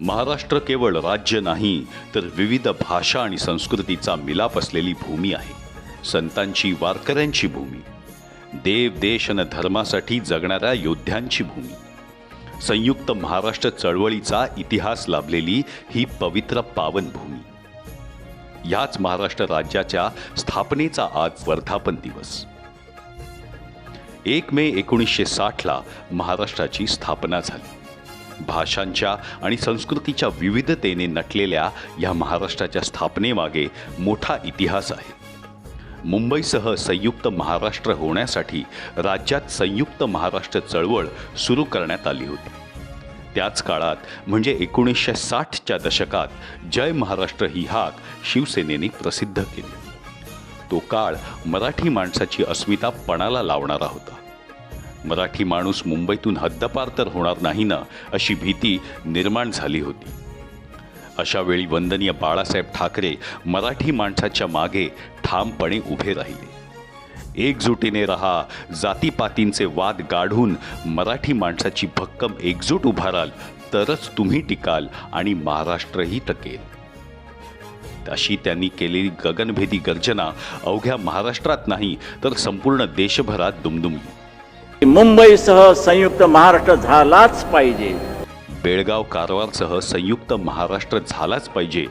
महाराष्ट्र केवळ राज्य नाही तर विविध भाषा आणि संस्कृतीचा मिलाप असलेली भूमी आहे. संतांची वारकऱ्यांची भूमी. देव देश आणि धर्मासाठी जगणाऱ्या योद्ध्यांची भूमी. संयुक्त महाराष्ट्र चळवळीचा इतिहास लाभलेली ही पवित्र पावनभूमी याच महाराष्ट्र राज्याच्या स्थापनेचा आज वर्धापन दिवस. एक मे एकोणीसशे साठला महाराष्ट्राची स्थापना झाली. भाषांच्या आणि संस्कृतीच्या विविधतेने नटलेल्या या महाराष्ट्राच्या स्थापनेमागे मोठा इतिहास आहे. मुंबईसह संयुक्त महाराष्ट्र होण्यासाठी राज्यात संयुक्त महाराष्ट्र चळवळ सुरू करण्यात आली होती. त्याच काळात म्हणजे एकोणीसशे साठच्या दशकात जय महाराष्ट्र ही हाक शिवसेनेने प्रसिद्ध केली. तो काळ मराठी माणसाची अस्मिता पणाला लावणारा होता. मराठी माणूस मुंबईतून हद्दपार तर होणार नाही ना अशी भीती निर्माण झाली होती. अशा वेळी वंदनीय बाळासाहेब ठाकरे मराठी माणसाच्या मागे ठामपणे उभे राहिले. एकजुटीने रहा जातीपातींचे वाद गाढून मराठी माणसाची भक्कम एकजूट उभाराल तरच तुम्ही टिकाल आणि महाराष्ट्रही टकेल. अशी त्यांनी केलेली गगनभेदी गर्जना अवघ्या महाराष्ट्रात नाही तर संपूर्ण देशभरात दुमदुमली. मुंबईसह संयुक्त महाराष्ट्र झालाच पाहिजे. बेळगाव कारवारसह संयुक्त महाराष्ट्र झालाच पाहिजे.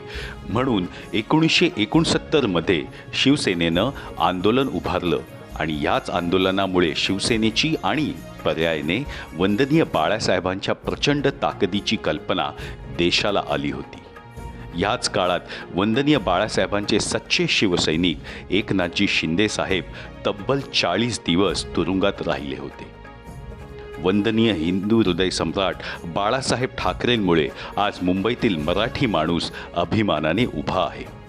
म्हणून एकोणीसशे एकोणसत्तरमध्ये शिवसेनेनं आंदोलन उभारलं आणि याच आंदोलनामुळे शिवसेनेची आणि पर्यायाने वंदनीय बाळासाहेबांच्या प्रचंड ताकदीची कल्पना देशाला आली होती. याच काळात वंदनीय बाळासाहेबांचे सच्चे शिवसैनिक एकनाथजी शिंदे साहेब तब्बल चाळीस दिवस तुरुंगात राहिले होते. वंदनीय हिंदू हृदय सम्राट बाळासाहेब ठाकरेंमुळे आज मुंबईतील मराठी माणूस अभिमानाने उभा आहे.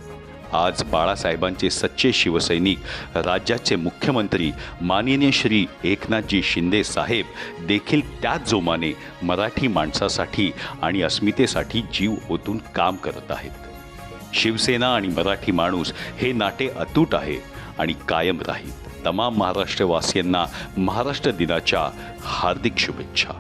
आज बाळासाहेबांचे सच्चे शिवसैनिक राज्याचे मुख्यमंत्री माननीय श्री एकनाथजी शिंदे साहेब देखील त्याच जोमाने मराठी माणसासाठी आणि अस्मितेसाठी जीव ओतून काम करत आहेत. शिवसेना आणि मराठी माणूस हे नाते अतूट आहे आणि कायम राहील. तमाम महाराष्ट्रवासियांना महाराष्ट्र दिनाच्या हार्दिक शुभेच्छा.